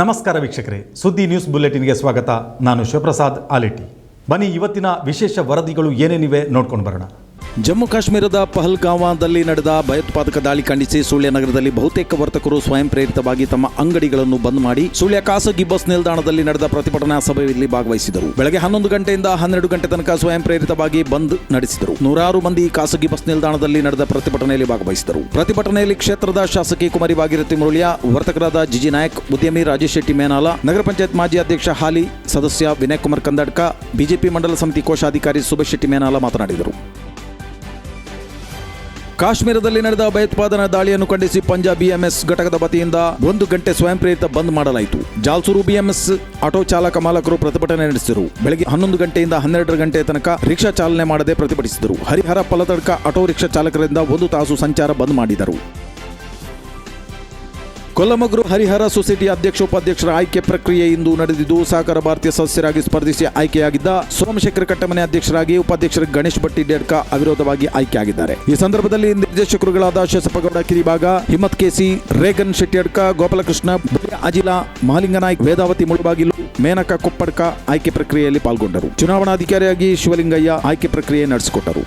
ನಮಸ್ಕಾರ ವೀಕ್ಷಕರೇ, ಸುದ್ದಿ ನ್ಯೂಸ್ ಬುಲೆಟಿನ್ಗೆ ಸ್ವಾಗತ. ನಾನು ಶಿವಪ್ರಸಾದ್ ಆಲಿಟಿ. ಬನ್ನಿ, ಇವತ್ತಿನ ವಿಶೇಷ ವರದಿಗಳು ಏನೇನಿವೆ ನೋಡ್ಕೊಂಡು ಬರೋಣ. ಜಮ್ಮು ಕಾಶ್ಮೀರದ ಪಹಲ್ಗಾಂವಾದಲ್ಲಿ ನಡೆದ ಭಯೋತ್ಪಾದಕ ದಾಳಿ ಖಂಡಿಸಿ ಸುಳ್ಯ ನಗರದಲ್ಲಿ ಬಹುತೇಕ ವರ್ತಕರು ಸ್ವಯಂ ಪ್ರೇರಿತವಾಗಿ ತಮ್ಮ ಅಂಗಡಿಗಳನ್ನು ಬಂದ್ ಮಾಡಿ ಸುಳ್ಯ ಖಾಸಗಿ ಬಸ್ ನಿಲ್ದಾಣದಲ್ಲಿ ನಡೆದ ಪ್ರತಿಭಟನಾ ಸಭೆಯಲ್ಲಿ ಭಾಗವಹಿಸಿದರು. ಬೆಳಗ್ಗೆ ಹನ್ನೊಂದು ಗಂಟೆಯಿಂದ ಹನ್ನೆರಡು ಗಂಟೆ ತನಕ ಸ್ವಯಂ ಪ್ರೇರಿತವಾಗಿ ಬಂದ್ ನಡೆಸಿದರು. ನೂರಾರು ಮಂದಿ ಖಾಸಗಿ ಬಸ್ ನಿಲ್ದಾಣದಲ್ಲಿ ನಡೆದ ಪ್ರತಿಭಟನೆಯಲ್ಲಿ ಭಾಗವಹಿಸಿದರು. ಪ್ರತಿಭಟನೆಯಲ್ಲಿ ಕ್ಷೇತ್ರದ ಶಾಸಕಿ ಕುಮಾರಿ ಭಾಗೀರಥಿ ಮುರುಳಿಯ, ವರ್ತಕರಾದ ಜಿಜಿ ನಾಯಕ್, ಉದ್ಯಮಿ ರಾಜೇಶ್ ಶೆಟ್ಟಿ ಮೇನಾಲ, ನಗರ ಪಂಚಾಯತ್ ಮಾಜಿ ಅಧ್ಯಕ್ಷ ಹಾಲಿ, ಸದಸ್ಯ ವಿನಯ್ ಕುಮಾರ್ ಕಂದಡ್ಕ, ಬಿಜೆಪಿ ಮಂಡಲ ಸಮಿತಿ ಕೋಶಾಧಿಕಾರಿ ಸುಭಾಷ್ ಶೆಟ್ಟಿ ಮೇನಾಲ ಮಾತನಾಡಿದರು. ಕಾಶ್ಮೀರದಲ್ಲಿ ನಡೆದ ಭಯೋತ್ಪಾದನಾ ದಾಳಿಯನ್ನು ಖಂಡಿಸಿ ಪಂಜಾಬ್ ಬಿಎಂಎಸ್ ಘಟಕದ ವತಿಯಿಂದ ಒಂದು ಗಂಟೆ ಸ್ವಯಂ ಪ್ರೇರಿತ ಬಂದ್ ಮಾಡಲಾಯಿತು. ಜಾಲ್ಸೂರು ಬಿಎಂಎಸ್ ಆಟೋ ಚಾಲಕ ಮಾಲಕರು ಪ್ರತಿಭಟನೆ ನಡೆಸಿದರು. ಬೆಳಗ್ಗೆ ಹನ್ನೊಂದು ಗಂಟೆಯಿಂದ ಹನ್ನೆರಡು ಗಂಟೆ ತನಕ ರಿಕ್ಷಾ ಚಾಲನೆ ಮಾಡದೆ ಪ್ರತಿಭಟಿಸಿದರು. ಹರಿಹರ ಪಲತಡ್ಕ ಆಟೋ ರಿಕ್ಷಾ ಚಾಲಕರಿಂದ ಒಂದು ತಾಸು ಸಂಚಾರ ಬಂದ್ ಮಾಡಿದರು. ಕೊಲ್ಲಮಗ್ರು ಹರಿಹರ ಸೊಸೈಟಿ ಅಧ್ಯಕ್ಷ ಉಪಾಧ್ಯಕ್ಷರ ಆಯ್ಕೆ ಪ್ರಕ್ರಿಯೆ ಇಂದು ನಡೆದಿದ್ದು, ಸಹಕಾರ ಭಾರತೀಯ ಸದಸ್ಯರಾಗಿ ಸ್ಪರ್ಧಿಸಿ ಆಯ್ಕೆಯಾಗಿದ್ದ ಸೋಮಶೇಖರ ಕಟ್ಟಮನೆ ಅಧ್ಯಕ್ಷರಾಗಿ ಉಪಾಧ್ಯಕ್ಷರ ಗಣೇಶ್ ಭಟ್ಟಿ ಡೇಡ್ಕ ಅವಿರೋಧವಾಗಿ ಆಯ್ಕೆಯಾಗಿದ್ದಾರೆ. ಈ ಸಂದರ್ಭದಲ್ಲಿ ನಿರ್ದೇಶಕರುಗಳಾದ ಶಸಪಗೌಡ ಕಿರಿಭಾಗ ಹಿಮ್ಮತ್ ಕೆಸಿ, ರೇಗನ್ ಶೆಟ್ಟಿಯಡ್ಕ, ಗೋಪಾಲಕೃಷ್ಣ ಅಜಿಲ ಮಹಾಲಿಂಗನಾಯ್ಕ್ ವೇದಾವತಿ ಮುಳುಬಾಗಿಲು, ಮೇನಕ ಕೊಪ್ಪಡ್ಕ ಆಯ್ಕೆ ಪ್ರಕ್ರಿಯೆಯಲ್ಲಿ ಪಾಲ್ಗೊಂಡರು. ಚುನಾವಣಾಧಿಕಾರಿಯಾಗಿ ಶಿವಲಿಂಗಯ್ಯ ಆಯ್ಕೆ ಪ್ರಕ್ರಿಯೆ ನಡೆಸಿಕೊಟ್ಟರು.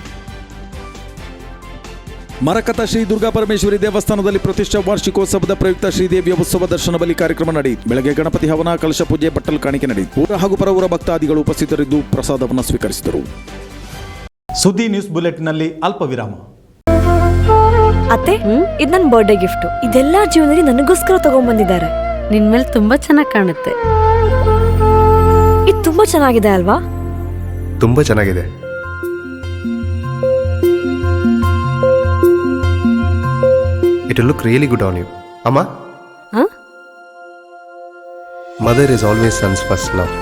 ಮರಕತ ಶ್ರೀ ದುರ್ಗಾ ಪರಮೇಶ್ವರಿ ದೇವಸ್ಥಾನದಲ್ಲಿ ಪ್ರತಿಷ್ಠಾ ವಾರ್ಷಿಕೋತ್ಸವದ ಪ್ರಯುಕ್ತ ಶ್ರೀದೇವಿಯ ಉತ್ಸವ ದರ್ಶನ ಬಲಿ ಕಾರ್ಯಕ್ರಮ ನಡೆಯಿತು. ಬೆಳಗ್ಗೆ ಗಣಪತಿ ಹವನ ಕಲಶ ಪೂಜೆ ಬಟ್ಟಲು ಕಾಣಿಕೆ ನಡೆಯಿತು. ಊರ ಹಾಗೂ ಪರವೂರ ಭಕ್ತಾದಿಗಳು ಉಪಸ್ಥಿತರಿದ್ದು ಪ್ರಸಾದವನ್ನು ಸ್ವೀಕರಿಸಿದರು. ಸುದ್ದಿ ನ್ಯೂಸ್ ಬುಲೆಟ್ನಲ್ಲಿ ಅಲ್ಪ ವಿರಾಮ ಅತ್ತೆ ಇದು ನನ್ನ ಬರ್ಡೇ ಗಿಫ್ಟ್ ಇದೆಲ್ಲ ಜೀವನದಲ್ಲಿ ನನಗೋಸ್ಕರ ತಗೊಂಡ್ಬಂದಿದ್ದಾರೆ ನಿನ್ ಮೇಲೆ ತುಂಬಾ ಚೆನ್ನಾಗಿ ಕಾಣುತ್ತೆ. ಇದು ತುಂಬಾ ಚೆನ್ನಾಗಿದೆ ಅಲ್ವಾ? ತುಂಬಾ ಚೆನ್ನಾಗಿದೆ. It look really good on you ಅಮ್ಮ? Mother is always sons first love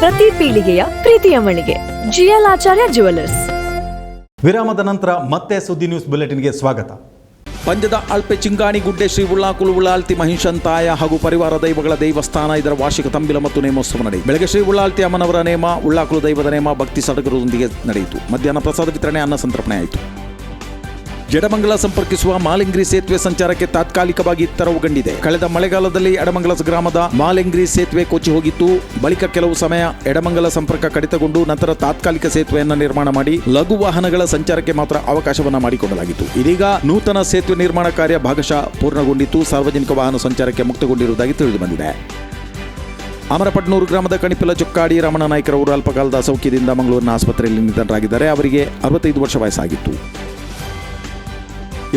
ಪ್ರತಿ ಪೀಳಿಗೆಯ ಪ್ರೀತಿಯ ಮಳಿಗೆ. ಜಿಎಲ್ ಆಚಾರ್ಯ ಜುವೆಲ್ಲರ್ಸ್ ವಿರಾಮದ ನಂತರ ಮತ್ತೆ ಸುದ್ದಿ ನ್ಯೂಸ್ ಬುಲೆಟಿನ್ಗೆ ಸ್ವಾಗತ. ಪಂಜದ ಅಲ್ಪೆ ಚಿಂಗಾಣಿ ಗುಡ್ಡೆ ಶ್ರೀ ಉಳ್ಳಾಕುಲು ಉಳ್ಳಾಲ್ತಿ ಮಹಿಷಂತಾಯ ಹಾಗೂ ಪರಿವಾರ ದೈವಗಳ ದೇವಸ್ಥಾನ ಇದರ ವಾರ್ಷಿಕ ತಂಬಿಲ ಮತ್ತು ನೇಮೋತ್ಸವ ನಡೆಯಿತು. ಬೆಳಗ್ಗೆ ಶ್ರೀ ಉಳ್ಳಾಲ್ತಿ ಅಮ್ಮನವರ ನೇಮ ಉಳ್ಳಾಕುಲು ದೈವದ ನೇಮ, ಭಕ್ತಿ ಸಡಗರದೊಂದಿಗೆ ನಡೆಯಿತು. ಮಧ್ಯಾಹ್ನ ಪ್ರಸಾದ ವಿತರಣೆ, ಅನ್ನ ಸಂತರ್ಪಣೆ ಆಯಿತು. ಎಡಮಂಗಲ ಸಂಪರ್ಕಿಸುವ ಮಾಲಿಂಗ್ರಿ ಸೇತುವೆ ಸಂಚಾರಕ್ಕೆ ತಾತ್ಕಾಲಿಕವಾಗಿ ತೆರವುಗೊಂಡಿದೆ. ಕಳೆದ ಮಳೆಗಾಲದಲ್ಲಿ ಎಡಮಂಗಲ ಗ್ರಾಮದ ಮಾಲಿಂಗ್ರಿ ಸೇತುವೆ ಕೊಚ್ಚಿ ಹೋಗಿತ್ತು. ಬಳಿಕ ಕೆಲವು ಸಮಯ ಎಡಮಂಗಲ ಸಂಪರ್ಕ ಕಡಿತಗೊಂಡು ನಂತರ ತಾತ್ಕಾಲಿಕ ಸೇತುವೆಯನ್ನು ನಿರ್ಮಾಣ ಮಾಡಿ ಲಘು ವಾಹನಗಳ ಸಂಚಾರಕ್ಕೆ ಮಾತ್ರ ಅವಕಾಶವನ್ನು ಮಾಡಿಕೊಡಲಾಗಿತ್ತು. ಇದೀಗ ನೂತನ ಸೇತುವೆ ನಿರ್ಮಾಣ ಕಾರ್ಯ ಭಾಗಶಃ ಪೂರ್ಣಗೊಂಡಿತ್ತು. ಸಾರ್ವಜನಿಕ ವಾಹನ ಸಂಚಾರಕ್ಕೆ ಮುಕ್ತಗೊಂಡಿರುವುದಾಗಿ ತಿಳಿದು ಬಂದಿದೆ. ಅಮರಪಟ್ನೂರು ಗ್ರಾಮದ ಕಣಿಪಿಲ ಚುಕ್ಕಾಡಿ ರಮಣ ನಾಯ್ಕರವರು ಅಲ್ಪಕಾಲದ ಸೌಖ್ಯದಿಂದ ಮಂಗಳೂರಿನ ಆಸ್ಪತ್ರೆಯಲ್ಲಿ ನಿಧನರಾಗಿದ್ದಾರೆ. ಅವರಿಗೆ ಅರವತ್ತೈದು ವರ್ಷ ವಯಸ್ಸಾಗಿತ್ತು.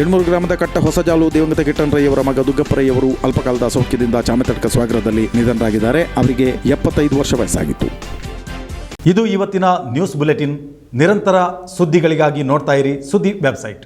ಎಣ್ಮೂರು ಗ್ರಾಮದ ಕಟ್ಟ ಹೊಸಜಾಲು ದಿವಂಗತ ಕಿಟ್ಟನ್ರಯ್ಯವರ ಮಗ ದುಗ್ಗಪ್ಪರಯ್ಯವರು ಅಲ್ಪಕಾಲದ ಸೌಖ್ಯದಿಂದ ಚಾಮತಡ್ಕ ಸ್ವಾಗರದಲ್ಲಿ ನಿಧನರಾಗಿದ್ದಾರೆ. ಅವರಿಗೆ ಎಪ್ಪತ್ತೈದು ವರ್ಷ ವಯಸ್ಸಾಗಿತ್ತು. ಇದು ಇವತ್ತಿನ ನ್ಯೂಸ್ ಬುಲೆಟಿನ್. ನಿರಂತರ ಸುದ್ದಿಗಳಿಗಾಗಿ ನೋಡ್ತಾ ಇರಿ ಸುದ್ದಿ ವೆಬ್ಸೈಟ್.